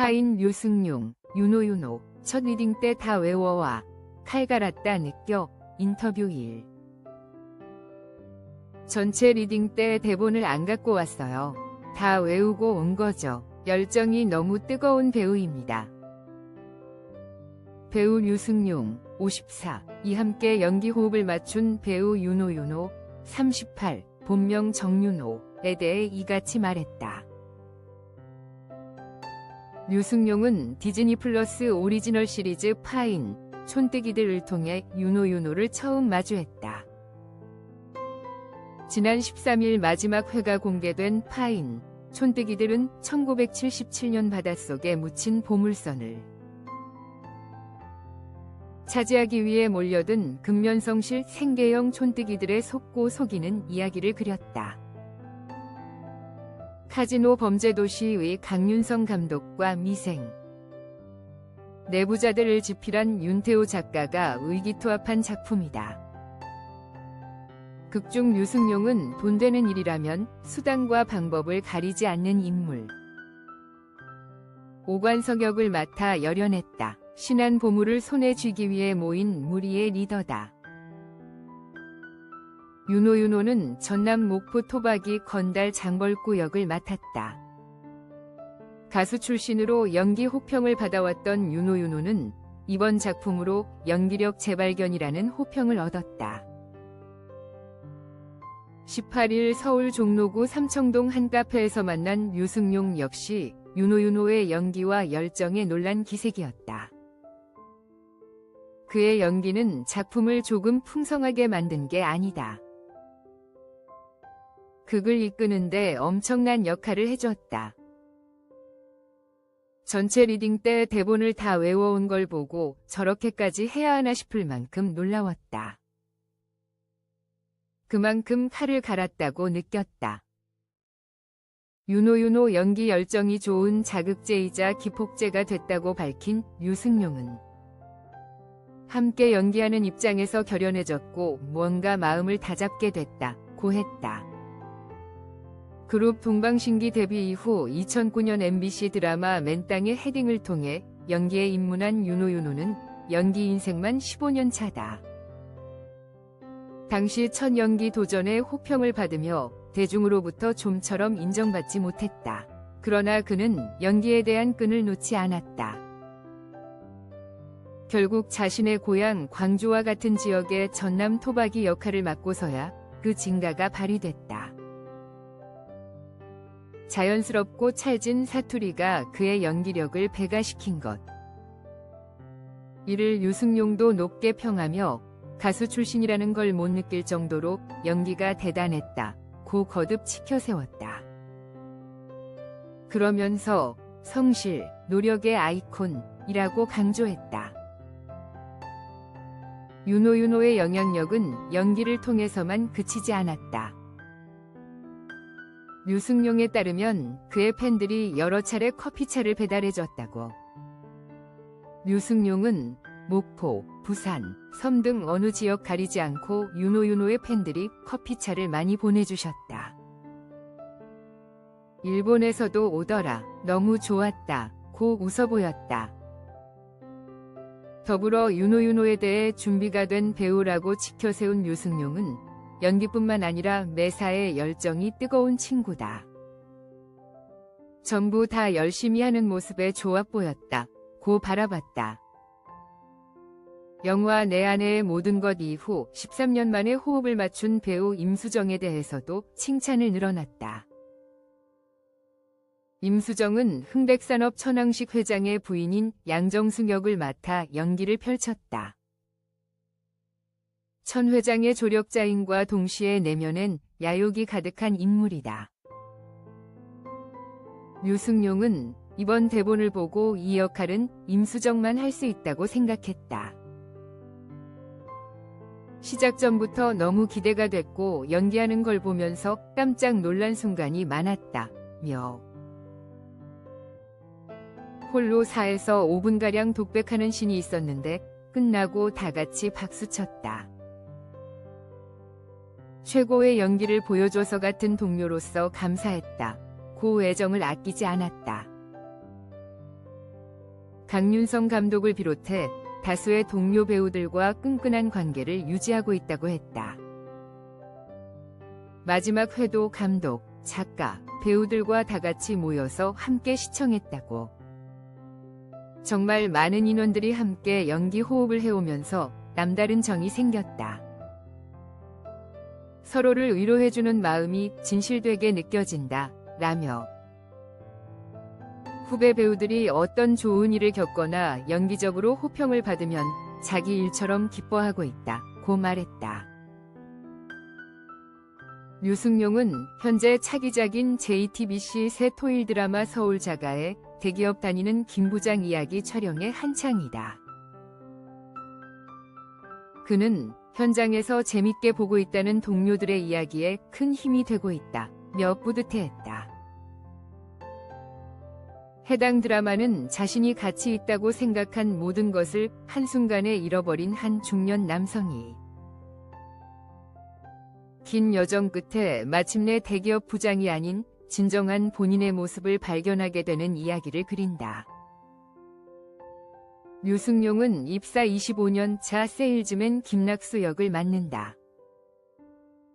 파인 류승용, 윤호윤호, 첫 리딩 때 다 외워와 칼 갈았다 느껴 인터뷰 1. 전체 리딩 때 대본을 안 갖고 왔어요. 다 외우고 온 거죠. 열정이 너무 뜨거운 배우입니다. 배우 류승용, 54, 이 함께 연기 호흡을 맞춘 배우 윤호윤호, 38, 본명 정윤호에 대해 이같이 말했다. 류승용은 디즈니 플러스 오리지널 시리즈 파인, 촌뜨기들을 통해 윤호윤호를 처음 마주했다. 지난 13일 마지막 회가 공개된 파인, 촌뜨기들은 1977년 바닷속에 묻힌 보물선을 차지하기 위해 몰려든 근면성실 생계형 촌뜨기들의 속고 속이는 이야기를 그렸다. 카지노 범죄도시의 강윤성 감독과 미생 내부자들을 집필한 윤태호 작가가 의기투합한 작품이다. 극중 유승용은 돈 되는 일이라면 수단과 방법을 가리지 않는 인물. 오관석 역을 맡아 열연했다. 신한 보물을 손에 쥐기 위해 모인 무리의 리더다. 윤호윤호는 전남 목포 토박이 건달 장벌구 역을 맡았다. 가수 출신으로 연기 호평을 받아왔던 윤호윤호는 이번 작품으로 연기력 재발견이라는 호평을 얻었다. 18일 서울 종로구 삼청동 한 카페에서 만난 유승용 역시 윤호윤호의 연기와 열정에 놀란 기색이었다. 그의 연기는 작품을 조금 풍성하게 만든 게 아니다. 극을 이끄는데 엄청난 역할을 해줬다. 전체 리딩 때 대본을 다 외워온 걸 보고 저렇게까지 해야 하나 싶을 만큼 놀라웠다. 그만큼 칼을 갈았다고 느꼈다. 윤호윤호 연기 열정이 좋은 자극제이자 기폭제가 됐다고 밝힌 유승용은 함께 연기하는 입장에서 결연해졌고 무언가 마음을 다잡게 됐다 고 했다. 그룹 동방신기 데뷔 이후 2009년 MBC 드라마 맨땅의 헤딩을 통해 연기에 입문한 윤호윤호는 연기 인생만 15년 차다. 당시 첫 연기 도전에 호평을 받으며 대중으로부터 좀처럼 인정받지 못했다. 그러나 그는 연기에 대한 끈을 놓지 않았다. 결국 자신의 고향 광주와 같은 지역의 전남 토박이 역할을 맡고서야 그 진가가 발휘됐다. 자연스럽고 찰진 사투리가 그의 연기력을 배가시킨 것. 이를 유승용도 높게 평하며 가수 출신이라는 걸 못 느낄 정도로 연기가 대단했다. 고 거듭 치켜세웠다. 그러면서 성실, 노력의 아이콘이라고 강조했다. 윤호윤호의 영향력은 연기를 통해서만 그치지 않았다. 류승용에 따르면 그의 팬들이 여러 차례 커피차를 배달해줬다고. 류승용은 목포, 부산, 섬 등 어느 지역 가리지 않고 윤호윤호의 팬들이 커피차를 많이 보내주셨다. 일본에서도 오더라. 너무 좋았다. 고 웃어 보였다. 더불어 윤호윤호에 대해 준비가 된 배우라고 지켜세운 유승용은 연기뿐만 아니라 매사에 열정이 뜨거운 친구다. 전부 다 열심히 하는 모습에 좋아 보였다. 고 바라봤다. 영화 내 아내의 모든 것 이후 13년 만에 호흡을 맞춘 배우 임수정에 대해서도 칭찬을 늘어놨다. 임수정은 흥백산업 천왕식 회장의 부인인 양정숙 역을 맡아 연기를 펼쳤다. 천 회장의 조력자인과 동시에 내면엔 야욕이 가득한 인물이다. 류승용은 이번 대본을 보고 이 역할은 임수정만 할 수 있다고 생각했다. 시작 전부터 너무 기대가 됐고 연기하는 걸 보면서 깜짝 놀란 순간이 많았다 며. 홀로 4에서 5분가량 독백하는 신이 있었는데 끝나고 다 같이 박수쳤다. 최고의 연기를 보여줘서 같은 동료로서 감사했다. 고 애정을 아끼지 않았다. 강윤성 감독을 비롯해 다수의 동료 배우들과 끈끈한 관계를 유지하고 있다고 했다. 마지막 회도 감독, 작가, 배우들과 다 같이 모여서 함께 시청했다고. 정말 많은 인원들이 함께 연기 호흡을 해오면서 남다른 정이 생겼다. 서로를 위로해주는 마음이 진실되게 느껴진다. 라며 후배 배우들이 어떤 좋은 일을 겪거나 연기적으로 호평을 받으면 자기 일처럼 기뻐하고 있다. 고 말했다. 류승룡은 현재 차기작인 JTBC 새 토일 드라마 서울 자가의 대기업 다니는 김 부장 이야기 촬영에 한창이다. 그는 현장에서 재밌게 보고 있다는 동료들의 이야기에 큰 힘이 되고 있다. 며 뿌듯해했다. 해당 드라마는 자신이 가치 있다고 생각한 모든 것을 한순간에 잃어버린 한 중년 남성이 긴 여정 끝에 마침내 대기업 부장이 아닌 진정한 본인의 모습을 발견하게 되는 이야기를 그린다. 류승룡은 입사 25년 차 세일즈맨 김낙수 역을 맡는다.